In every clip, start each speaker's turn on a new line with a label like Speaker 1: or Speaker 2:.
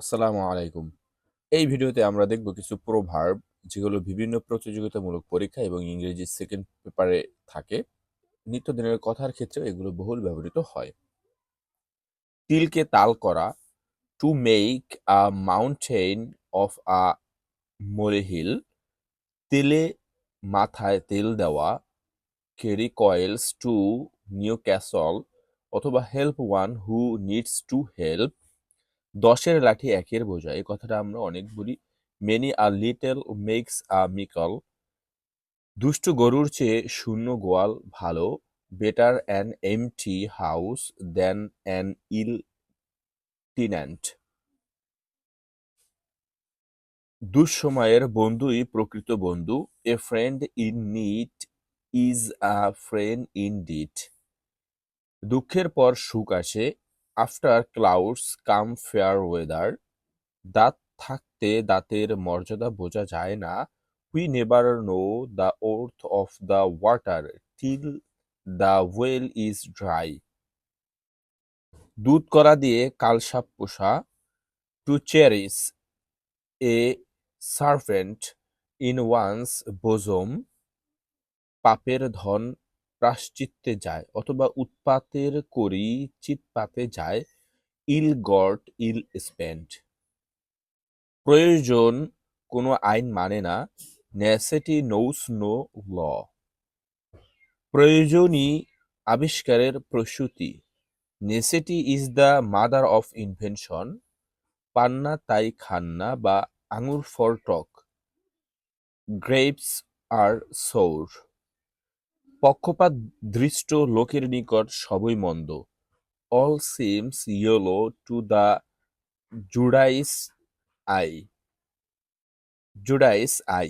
Speaker 1: আসসালামু আলাইকুম। এই ভিডিওতে আমরা দেখব কিছু প্রোভার্ব যেগুলো বিভিন্ন প্রতিযোগিতামূলক পরীক্ষা এবং ইংরেজি সেকেন্ড পেপারে থাকে। নিত্যদিনের কথার ক্ষেত্রেও এগুলো বহুল ব্যবহৃত হয়। তিলকে তাল করা, to make a mountain of a molehill, তেলে মাথায় তেল দেওয়া, carry coals to Newcastle অথবা help one who needs to help দশের লাঠি একের বোঝা এই কথাটা আমরা অনেক বলি। Many a little makes a mickle দুষ্টু গরুর চেয়ে শূন্য গোয়াল ভালো। Better an empty house than an ill tenant দুঃসময়ের বন্ধুই প্রকৃত বন্ধু। A friend in need is a friend indeed দুঃখের পর সুখ আসে। After clouds come fair weather দাঁত থাকতে দাঁতের মর্যাদা বোঝা যায় না। We never know the worth of the water till the well is dry দুধ করা দিয়ে কালসাপ পোষা। To cherish a servant in one's bosom পাপের ধন প্রাশ্চিত্যে যায় অথবা উৎপাতের করি চিৎপাতে যায়, ইল গট ইল স্পেন্ড প্রয়োজন কোনো আইন মানে না, নেসেটি নোস নো ল। প্রয়োজনই আবিষ্কারের প্রসূতি। Necessity is the mother of invention, পান্না তাই খান্না বা আঙুর ফর টক গ্রেপস আর সৌর। পক্ষপাত দৃষ্ট লোকের নিকট সবই মন্দ। All seems yellow to the jaundiced eye jaundiced eye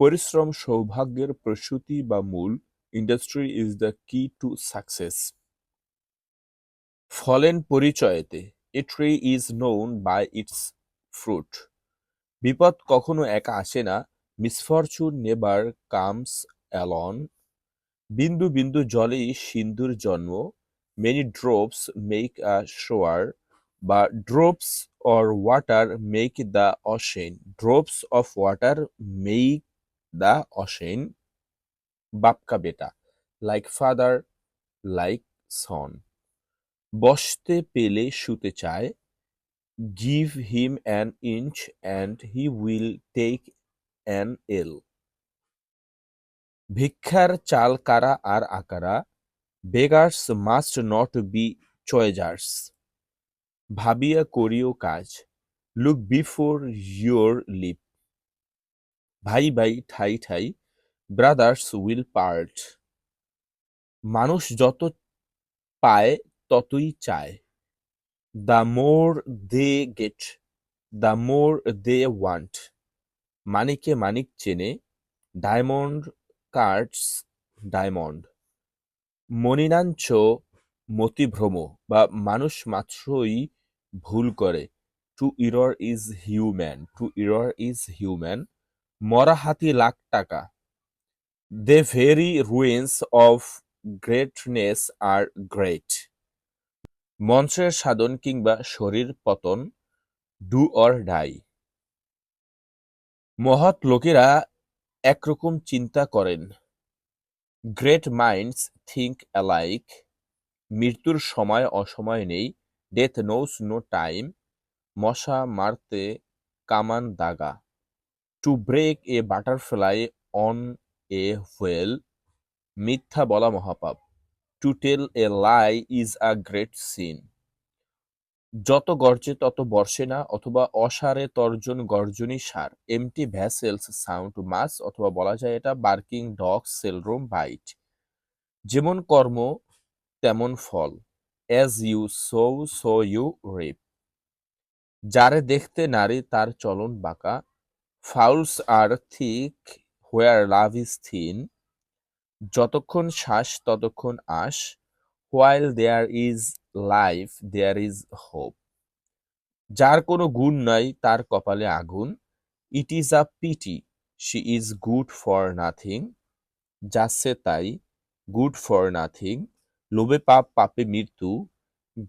Speaker 1: পরিশ্রম, সৌভাগ্যের প্রসূতি বা মূল industry is the key to success fallen পরিচয়েতে a tree is known by its fruit বিপদ কখনো একা আসে না। মিসফরচুন নেবার কামস অ্যালন বিন্দু বিন্দু জলেই সিন্ধুর জন্ম। Many drops make a shower বা drops or water make the ocean drops of water make the ocean বাপকা বেটা লাইক ফাদার লাইক সন বসতে পেলে শুতে চায়। Give him an inch and he will take an ell ভিক্ষার চাল কারা আর আকারা? Beggars must not be choosers. ভাবিয়া করিও কাজ। Look before your leap. ভাই ভাই ঠাই ঠাই, ব্রাদার্স উইল পার্ট। মানুষ যত পায়, ততই চায়। The more they get, the more they want. মানিকে মানিক চেনে, ডায়মন্ড কার্ডস, ডায়মন্ড মনিনাঞ্চ মতিভ্রম বা মানুষ মাত্রই ভুল করে। To err is human, to err is human মরা হাতি লাখ টাকা। The very ruins of greatness are great. মঞ্চের সাধন কিংবা শরীর পতন, ডু অর ডাই। মহৎ লোকেরা একরকম চিন্তা করেন। Great minds think alike. মৃত্যুর সময় অসময় নেই। Death knows no time. মশা মারতে কামান দাগা। To break a butterfly on a whale. মিথ্যা বলা মহাপাপ। To tell a lie is a great sin. যত গর্জে তত বর্ষে না, অথবা অসারে তর্জন গর্জনই সার। এমটি ভ্যাসেলস সাউন্ড মাস অথবা বলা যায় এটা বার্কিং ডগ সেলরুম বাইট যেমন কর্ম, তেমন ফল। As you sow so you reap যারে দেখতে নারী, তার চলন বাঁকা। Faults are thick where love is thin যতক্ষণ শ্বাস, ততক্ষণ আশ। While there is life there is hope যার কোনো গুণ নাই, তার কপালে আগুন। It is a pity she is good for nothing যাচ্ছে তাই গুড ফর নাথিং লোভে পাপ, পাপে মৃত্যু।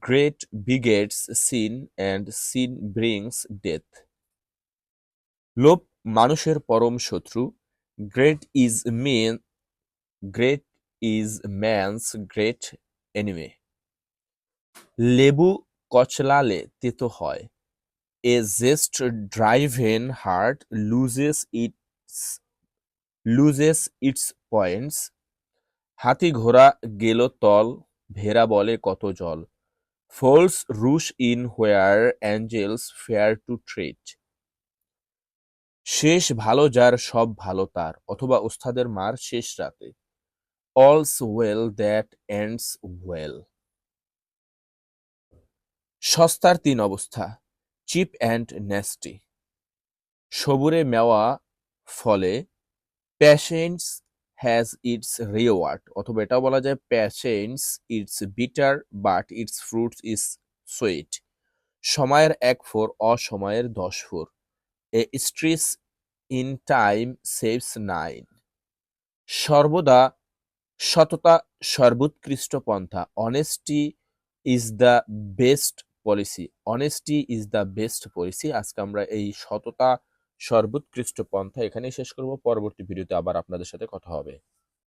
Speaker 1: Greed begets sin and sin brings death লোভ মানুষের পরম শত্রু। Greed is men greed is man's great enemy লেবু কচলালে তেতো হয়। A jest driven hard loses its loses its points হাতি ঘোড়া গেল তল, ভেড়া বলে কত জল। Fools rush in where angels fear to tread শেষ ভালো যার, সব ভালো তার, অথবা ওস্তাদের মার শেষ রাতে। All's well that ends well সস্তার তিন অবস্থা, চিপ অ্যান্ড নেস্টি সবুরে মেওয়া ফলে প্যাশেন্স হ্যাজ ইটস রিওয়ার্ড, অথবা এটাও বলা যায় patience its bitter, but its fruits is sweet. সময়ের এক ফোর, অসময়ের দশ four. A stitch in time saves nine. সর্বদা সততা, সর্বোৎকৃষ্ট পন্থা। Honesty is the best policy honesty is the best policy আজকে আমরা এই সততা সর্বোৎকৃষ্ট পন্থা এখানেই শেষ করব। পরবর্তী ভিডিওতে আবার আপনাদের সাথে কথা হবে।